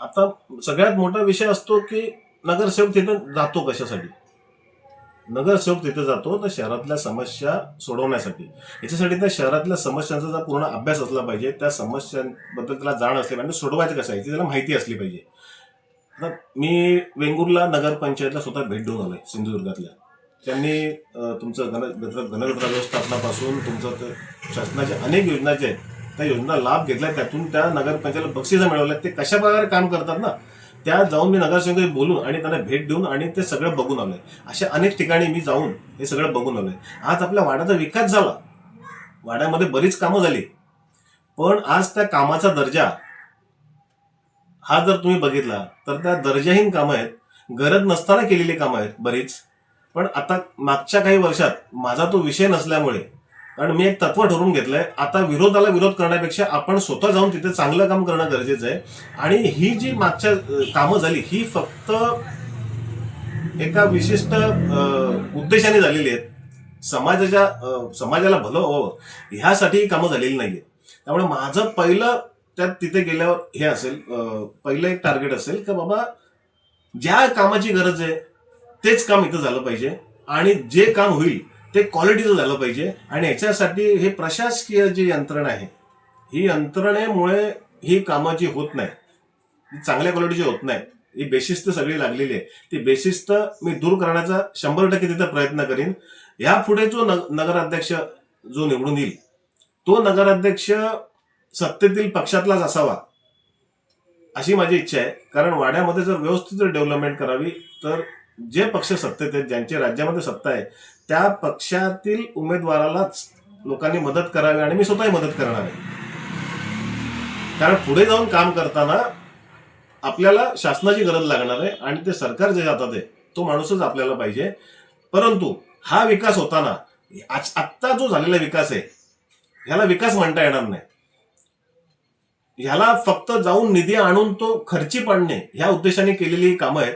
आता सगळ्यात मोठा विषय असतो की नगरसेवक तिथं जातो कशासाठी? नगरसेवक तिथे जातो तर शहरातल्या समस्या सोडवण्यासाठी. याच्यासाठी त्या शहरातल्या समस्यांचा जर पूर्ण अभ्यास असला पाहिजे त्या समस्यांबद्दल त्याला जाण असली पाहिजे म्हणजे सोडवायचं कसं आहे ती त्याला माहिती असली पाहिजे. आता मी वेंगुर्ला नगरपंचायतला स्वतः भेट देऊन आलोय सिंधुदुर्गातल्या. त्यांनी तुमचं घन घनकचरा व्यवस्थापनापासून तुमचं ते शासनाच्या अनेक योजना ज्या आहेत त्या योजना लाभ घेतलाय त्यातून त्या नगरपंचायतला बक्षिसं मिळवल्या. ते कशा प्रकारे काम करतात ना त्या जाऊन मी नगरसेवक बोलून आणि त्यांना भेट देऊन आणि ते सगळं बघून आलोय अशा अनेक ठिकाणी मी जाऊन हे सगळं बघून आलोय आज आपल्या वाड्याचा विकास झाला. वाड्यामध्ये बरीच कामं झाली. पण आज त्या कामाचा दर्जा हा जर तुम्ही बघितला तर त्या दर्जाहीन कामं आहेत. गरज नसताना केलेली कामं आहेत बरीच. पण आता मागच्या काही वर्षात माझा तो विषय नसल्यामुळे कारण मी एक तत्व ठरवून घेतलंय आता विरोधाला विरोध करण्यापेक्षा आपण स्वतः जाऊन तिथे चांगलं काम करणं गरजेचं आहे. आणि ही जी मागच्या कामं झाली ही फक्त एका विशिष्ट उद्देशाने झालेली आहेत. समाजाच्या समाजाला भलं व्हावं ह्यासाठी ही कामं झालेली नाहीये त्यामुळे माझं पहिलं त्यात तिथे गेल्यावर हे असेल पहिलं एक टार्गेट असेल की बाबा ज्या कामाची गरज आहे तेच काम इथं झालं पाहिजे. आणि जे काम होईल ते क्वालिटीचं झालं पाहिजे. आणि याच्यासाठी हे प्रशासकीय जी यंत्रणा आहे ही यंत्रणेमुळे ही कामं जी होत नाही चांगल्या क्वालिटीची होत नाही ही बेशिस्त सगळी लागलेली आहे. ती बेशिस्त मी दूर करण्याचा शंभर टक्के तिथे प्रयत्न करीन. यापुढे जो नग- नगराध्यक्ष जो निवडून येईल तो नगराध्यक्ष सत्तेतील पक्षातलाच असावा अशी माझी इच्छा आहे. कारण वाड्यामध्ये जर व्यवस्थित जर डेव्हलपमेंट करावी तर जे पक्ष सत्तेत आहेत ज्यांची राज्यामध्ये सत्ता आहे त्या पक्षातील उमेदवारालाच लोकांनी मदत करावी आणि मी स्वतःही मदत करणार आहे. कारण पुढे जाऊन काम करताना आपल्याला शासनाची गरज लागणार आहे आणि ते सरकार जे जातात आहे तो माणूसच आपल्याला पाहिजे. परंतु हा विकास होताना आज- आत्ता जो झालेला विकास आहे ह्याला विकास म्हणता येणार नाही. ह्याला फक्त जाऊन निधी आणून तो खर्ची पाडणे ह्या उद्देशाने केलेली कामं आहेत.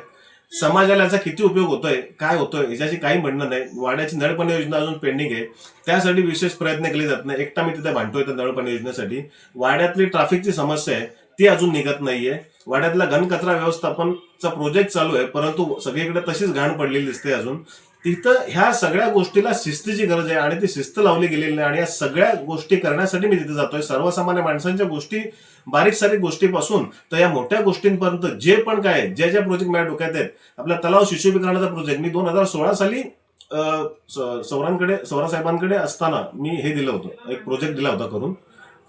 समाजाला याचा किती उपयोग होतोय काय होतोय याच्याशी काही म्हणणं नाही. वाड्याची नळपाणी योजना अजून पेंडिंग आहे. त्यासाठी विशेष प्रयत्न केले जात नाही. एकटा मी तिथे भांडतोय त्या नळपाणी योजनेसाठी. वाड्यातली ट्रॅफिकची समस्या आहे ती अजून निघत नाहीये. वाड्यातला घनकचरा व्यवस्थापनचा प्रोजेक्ट चालू आहे परंतु सगळीकडे तशीच घाण पडलेली दिसते अजून. तिथं ह्या सगळ्या गोष्टीला शिस्तीची गरज आहे आणि ती शिस्त लावली गेलेली नाही. आणि या सगळ्या गोष्टी करण्यासाठी मी तिथे जातोय. सर्वसामान्य माणसांच्या गोष्टी बारीक सारीक गोष्टीपासून तर या मोठ्या गोष्टींपर्यंत जे पण काय ज्या ज्या प्रोजेक्ट माझ्या डोक्यात आहेत आपला तलाव शिशुभीकरणाचा प्रोजेक्ट मी दोन हजार सोळा साली सौरांकडे सौरा साहेबांकडे असताना मी हे दिलं होतं. एक प्रोजेक्ट दिला होता करून.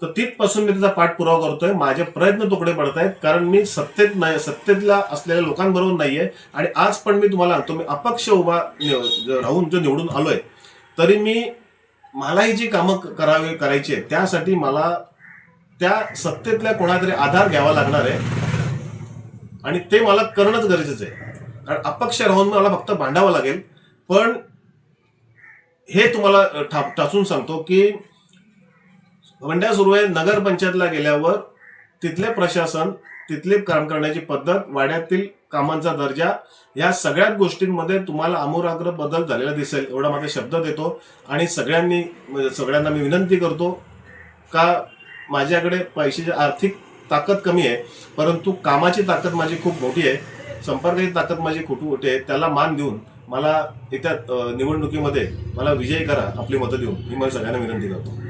तर तिथपासून मी त्याचा पाठपुरावा करतोय. माझे प्रयत्न तुकडे पडत आहेत कारण मी सत्तेत नाही सत्तेतल्या असलेल्या लोकांबरोबर नाहीये. आणि आज पण मी तुम्हाला तुम्ही मी अपक्ष उभा राहून जो निवडून आलोय तरी मी मलाही जी कामं करावे करावी करायची आहेत त्यासाठी मला त्या सत्तेतल्या कोणातरी आधार घ्यावा लागणार आहे. आणि ते मला करणंच गरजेचं आहे. कारण अपक्ष राहून मला फक्त भांडावं लागेल. पण हे तुम्हाला ठा- टाचून सांगतो की वंड्या सुरू आहे. नगरपंचायतला गेल्यावर तिथले प्रशासन तिथले काम करण्याची पद्धत वाड्यातील कामांचा दर्जा या सगळ्यात गोष्टींमध्ये तुम्हाला आमूराग्र बदल झालेला दिसेल. एवढा माझा शब्द देतो आणि सगळ्यांनी म्हणजे सगळ्यांना मी विनंती करतो का माझ्याकडे पैशाची आर्थिक ताकद कमी आहे परंतु कामाची ताकद माझी खूप मोठी आहे संपर्काची ताकद माझी खूप मोठी आहे त्याला मान देऊन मला येत्या निवडणुकीमध्ये मला विजय करा आपली मतं देऊन. ही मला सगळ्यांना विनंती करतो.